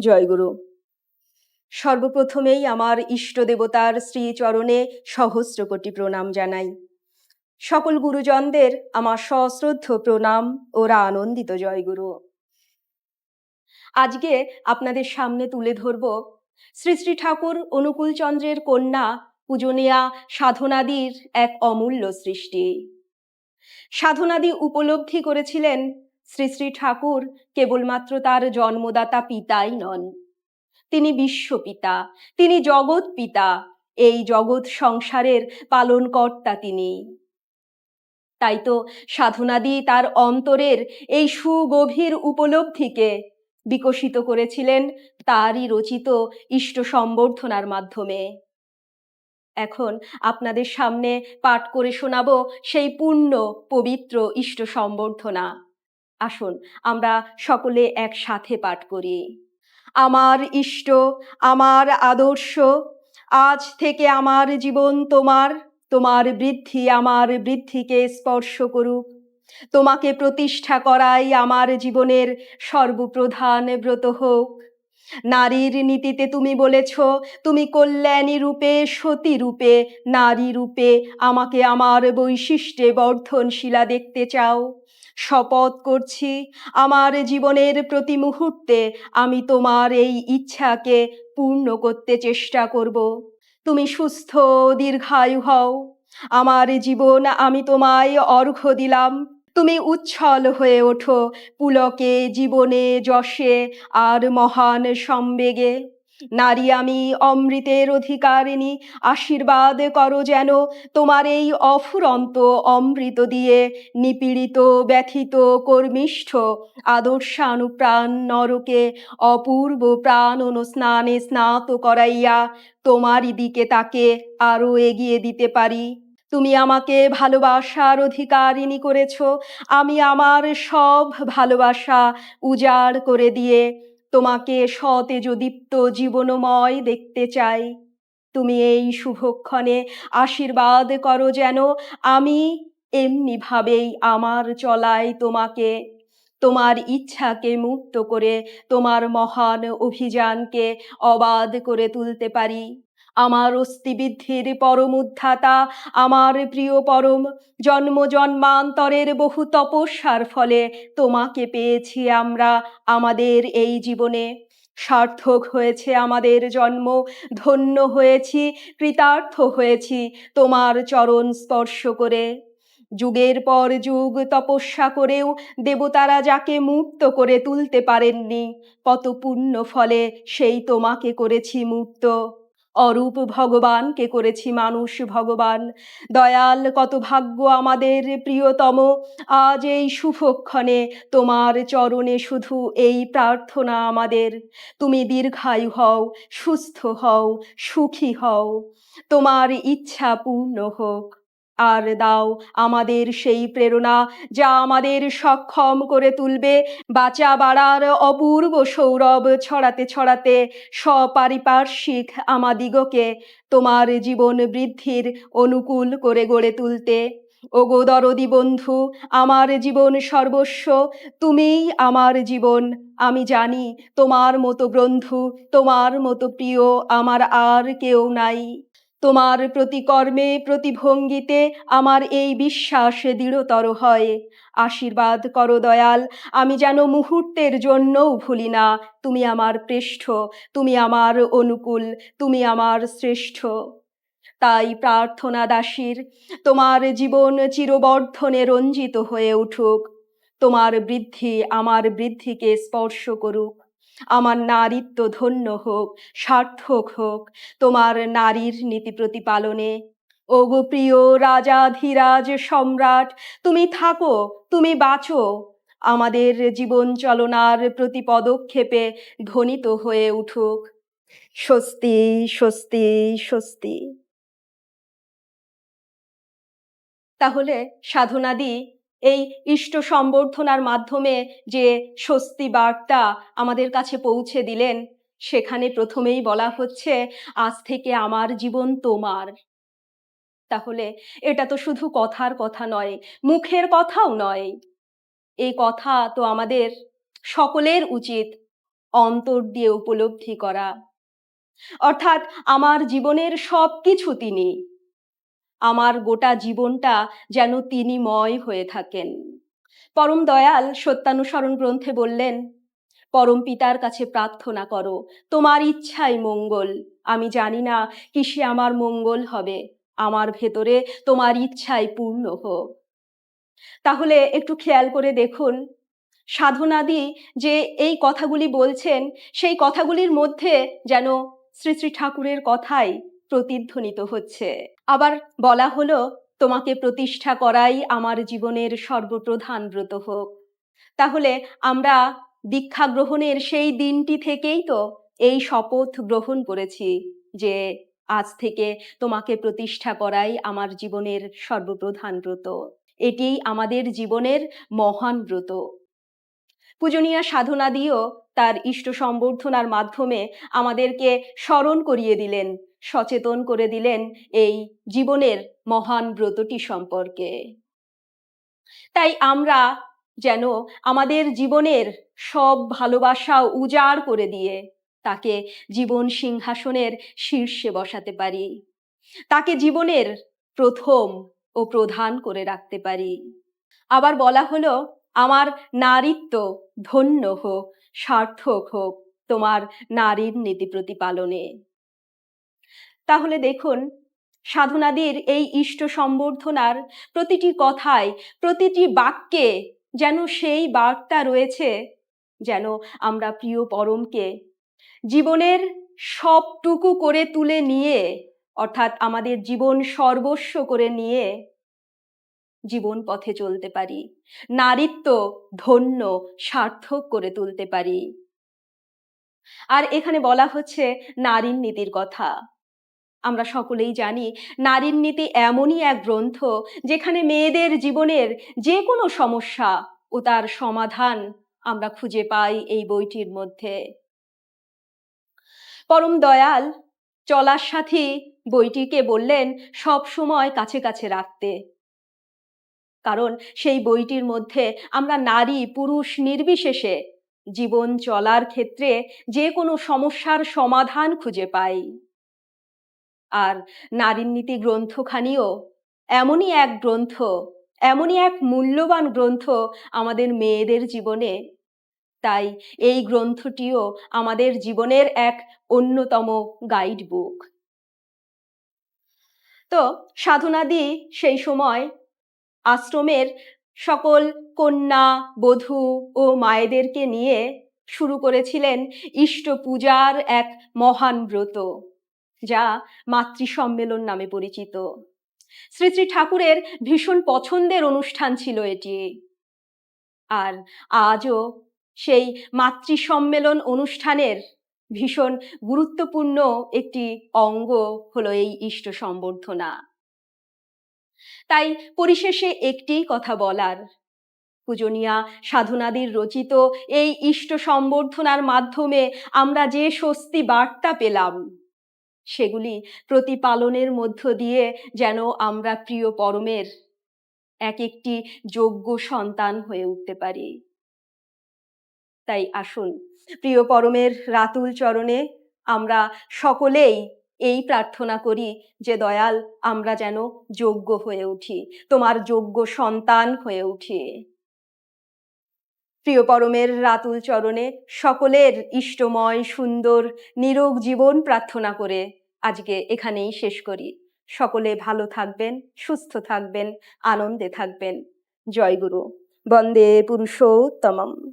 জয়গুরু সর্বপ্রথমেই আমার ইষ্ট দেবতার শ্রীচরণে সহস্র কোটি প্রণাম জানাই। সকল গুরুজনদের আমার সশ্রদ্ধ প্রণাম ওরা আনন্দিত জয়গুরু আজকে আপনাদের সামনে তুলে ধরব শ্রী শ্রী ঠাকুর অনুকূলচন্দ্রের কন্যা পূজনীয়া সাধনাদির এক অমূল্য সৃষ্টি। সাধনাদি উপলব্ধি করেছিলেন শ্রী শ্রী ঠাকুর কেবলমাত্র তার জন্মদাতা পিতাই নন। তিনি বিশ্বপিতা, তিনি জগৎ পিতা, এই জগৎ সংসারের পালনকর্তা তিনি। তাই তো সাধনাদি তার অন্তরের এই সুগভীর উপলব্ধিকে বিকশিত করেছিলেন তারই রচিত ইষ্ট সম্বর্ধনার মাধ্যমে। এখন আপনাদের সামনে পাঠ করে শোনাব সেই পূর্ণ পবিত্র ইষ্ট সম্বর্ধনা। আসুন, আমরা সকলে একসাথে পাঠ করি। আমার ইষ্ট, আমার আদর্শ, আজ থেকে আমার জীবন তোমার তোমার বৃদ্ধি আমার বৃদ্ধিকে স্পর্শ করুক। তোমাকে প্রতিষ্ঠা করাই আমার জীবনের সর্বপ্রধান ব্রত হোক। নারীর নীতিতে তুমি বলেছ, তুমি কল্যাণী রূপে, সতী রূপে, নারী রূপে আমাকে আমার বৈশিষ্ট্যে বর্ধনশীলা দেখতে চাও। শপথ করছি। আমার জীবনের প্রতি মুহূর্তে আমি তোমার এই ইচ্ছাকে পূর্ণ করতে চেষ্টা করব। তুমি সুস্থ দীর্ঘায়ু হও। আমার জীবন আমি তোমায় অর্ঘ্য দিলাম। তুমি উচ্ছল হয়ে ওঠো পুলকে জীবনে যশে আর মহান সম্বেগে। নারী আমি অমৃতের অধিকারিণী, আশীর্বাদ করো যেন তোমার এই অফুরন্ত অমৃত দিয়ে নিপীড়িত, ব্যথিত, কর্মিষ্ঠ, আদর্শানুপ্রাণ নরকে অপূর্ব প্রাণ স্নানে স্নাত করাইয়া তোমারই দিকে তাকে আরও এগিয়ে দিতে পারি। তুমি আমাকে ভালোবাসার অধিকারিণী করেছ। আমি আমার সব ভালোবাসা উজাড় করে দিয়ে তোমাকে সতেজদীপ্ত জীবনময় দেখতে চাই। তুমি এই শুভক্ষণে আশীর্বাদ করো যেন আমি এমনিভাবেই আমার চলায় তোমাকে, তোমার ইচ্ছাকে মুক্ত করে, তোমার মহান অভিযানকে অবাধ করে তুলতে পারি। আমার অস্থিবৃদ্ধির পরম উদ্ধাতা আমার প্রিয় পরম জন্ম জন্মান্তরের বহু তপস্যার ফলে তোমাকে পেয়েছি আমরা আমাদের এই জীবনে। সার্থক হয়েছে আমাদের জন্ম, ধন্য হয়েছি, কৃতার্থ হয়েছি তোমার চরণ স্পর্শ করে। যুগের পর যুগ তপস্যা করেও দেবতারা যাকে মুক্ত করে তুলতে পারেননি, কত পুণ্য ফলে সেই তোমাকে করেছি মুক্ত। অরূপ ভগবানকে করেছি মানুষ ভগবান। দয়াল, কত ভাগ্য আমাদের প্রিয়তম। আজ এই শুভক্ষণে তোমার চরণে শুধু এই প্রার্থনা আমাদের। তুমি দীর্ঘায়ু হও, সুস্থ হও, সুখী হও। তোমার ইচ্ছা পূর্ণ হোক। আর দাও আমাদের সেই প্রেরণা যা আমাদের সক্ষম করে তুলবে। বাঁচা বাড়ার অপূর্ব সৌরভ ছড়াতে ছড়াতে সপারিপার্শ্বিক আমাদিগকে তোমার জীবন বৃদ্ধির অনুকূল করে গড়ে তুলতে। ওগো দরদি বন্ধু, আমার জীবন সর্বস্ব, তুমিই আমার জীবন। আমি জানি তোমার মতো বন্ধু, তোমার মতো প্রিয় আমার আর কেউ নাই। তোমার প্রতিকর্মে, প্রতিভঙ্গিতে আমার এই বিশ্বাস দৃঢ়তর হয়। আশীর্বাদ করো দয়াল, আমি যেন মুহূর্তের জন্যও ভুলি না। তুমি আমার পৃষ্ঠ তুমি আমার অনুকূল, তুমি আমার শ্রেষ্ঠ। তাই প্রার্থনা দাসীর, তোমার জীবন চিরবর্ধনে রঞ্জিত হয়ে উঠুক। তোমার বৃদ্ধি আমার বৃদ্ধিকে স্পর্শ করুক। আমার নারীত্ব ধন্য হোক, সার্থক হোক, তোমার নারীর নীতি প্রতিপালনে। ওগো প্রিয় রাজাধিরাজ সম্রাট, তুমি থাকো, তুমি বাঁচো। আমাদের জীবন চলনার প্রতি পদক্ষেপে ধ্বনিত হয়ে উঠুক। স্বস্তি স্বস্তি স্বস্তি। তাহলে সাধনাদি এই ইষ্ট সম্বর্ধনার মাধ্যমে যে স্বস্তি বার্তা আমাদের কাছে পৌঁছে দিলেন, সেখানে প্রথমেই বলা হচ্ছে, আজ থেকে আমার জীবন তোমার। তাহলে এটা তো শুধু কথার কথা নয়, মুখের কথাও নয়। এই কথা তো আমাদের সকলের উচিত অন্তর দিয়ে উপলব্ধি করা। অর্থাৎ আমার জীবনের সব কিছু তিনি আমার গোটা জীবনটা যেন তিনিময় হয়ে থাকেন। পরম দয়াল সত্যানুসরণ গ্রন্থে বললেন, পরম পিতার কাছে প্রার্থনা করো, তোমার ইচ্ছাই মঙ্গল। আমি জানি না কিসে আমার মঙ্গল হবে, আমার ভেতরে তোমার ইচ্ছাই পূর্ণ হোক। তাহলে একটু খেয়াল করে দেখুন, সাধনাদি যে এই কথাগুলি বলছেন, সেই কথাগুলির মধ্যে যেন শ্রী শ্রী ঠাকুরের কথাই প্রতিধ্বনিত হচ্ছে। আবার বলা হলো, তোমাকে প্রতিষ্ঠা করাই আমার জীবনের সর্বপ্রধান ব্রত হোক। তাহলে আমরা দীক্ষা গ্রহণের সেই দিনটি থেকেই তো এই শপথ গ্রহণ করেছি যে আজ থেকে তোমাকে প্রতিষ্ঠা করাই আমার জীবনের সর্বপ্রধান ব্রত। এটি আমাদের জীবনের মহান ব্রত। পূজনীয় সাধনা দিয়েও তার ইষ্ট সম্বর্ধনার মাধ্যমে আমাদেরকে স্মরণ করিয়ে দিলেন সচেতন করে দিলেন এই জীবনের মহান ব্রতটি সম্পর্কে। তাই আমরা যেন আমাদের জীবনের সব ভালোবাসা উজাড় করে দিয়ে তাকে জীবন সিংহাসনের শীর্ষে বসাতে পারি। তাকে জীবনের প্রথম ও প্রধান করে রাখতে পারি। আবার বলা হলো, আমার নারীত্ব ধন্য হোক, সার্থক হোক তোমার নারীর নীতি প্রতিপালনে। তাহলে দেখুন, সাধনাদির এই ইষ্ট সম্বর্ধনার প্রতিটি কথায়, প্রতিটি বাক্যে যেন সেই বার্তা রয়েছে, যেন আমরা প্রিয় পরমকে জীবনের সবটুকু করে তুলে নিয়ে, অর্থাৎ আমাদের জীবন সর্বস্ব করে নিয়ে, জীবন পথে চলতে পারি, নারীত্ব ধন্য সার্থক করে তুলতে পারি। আর এখানে বলা হচ্ছে নারীর নীতির কথা। আমরা সকলেই জানি নারীর নীতি এমনই এক গ্রন্থ যেখানে মেয়েদের জীবনের যে কোনো সমস্যা ও তার সমাধান আমরা খুঁজে পাই এই বইটির মধ্যে। পরম দয়াল, চলার সাথী বইটিকে বললেন সব সময় কাছে কাছে রাখতে। কারণ সেই বইটির মধ্যে আমরা নারী, পুরুষ নির্বিশেষে জীবন চলার ক্ষেত্রে যে কোনো সমস্যার সমাধান খুঁজে পাই। আর নারীর নীতি গ্রন্থখানিও এমনই এক গ্রন্থ, এমনই এক মূল্যবান গ্রন্থ আমাদের মেয়েদের জীবনে। তাই এই গ্রন্থটিও আমাদের জীবনের এক অন্যতম গাইড বুক তো সাধনাদি সেই সময় আশ্রমের সকল কন্যা, বধূ ও মায়েদেরকে নিয়ে শুরু করেছিলেন ইষ্ট পূজার এক মহান ব্রত। যা মাতৃ সম্মেলন নামে পরিচিত। শ্রী শ্রী ঠাকুরের ভীষণ পছন্দের অনুষ্ঠান ছিল এটি। আর আজও সেই মাতৃ সম্মেলন অনুষ্ঠানের ভীষণ গুরুত্বপূর্ণ একটি অঙ্গ হলো এই ইষ্ট সম্বর্ধনা। তাই পরিশেষে একটি কথা বলার। পূজনীয়া সাধনাদির রচিত এই ইষ্ট সম্বর্ধনার মাধ্যমে আমরা যে স্বস্তি বার্তা পেলাম সেগুলি প্রতিপালনের মধ্য দিয়ে যেন আমরা প্রিয় পরমের এক একটি যোগ্য সন্তান হয়ে উঠতে পারি। তাই আসুন, প্রিয় পরমের রাতুল চরণে আমরা সকলেই এই প্রার্থনা করি যে, দয়াল, আমরা যেন যোগ্য হয়ে উঠি, তোমার যোগ্য সন্তান হয়ে উঠি। প্রিয় পরমের রাতুল চরণে সকলের ইষ্টময়, সুন্দর, নিরোগ জীবন প্রার্থনা করে আজকে এখানেই শেষ করি। সকলে ভালো থাকবেন, সুস্থ থাকবেন, আনন্দে থাকবেন। জয় গুরু। বন্দে পুরুষোত্তমম।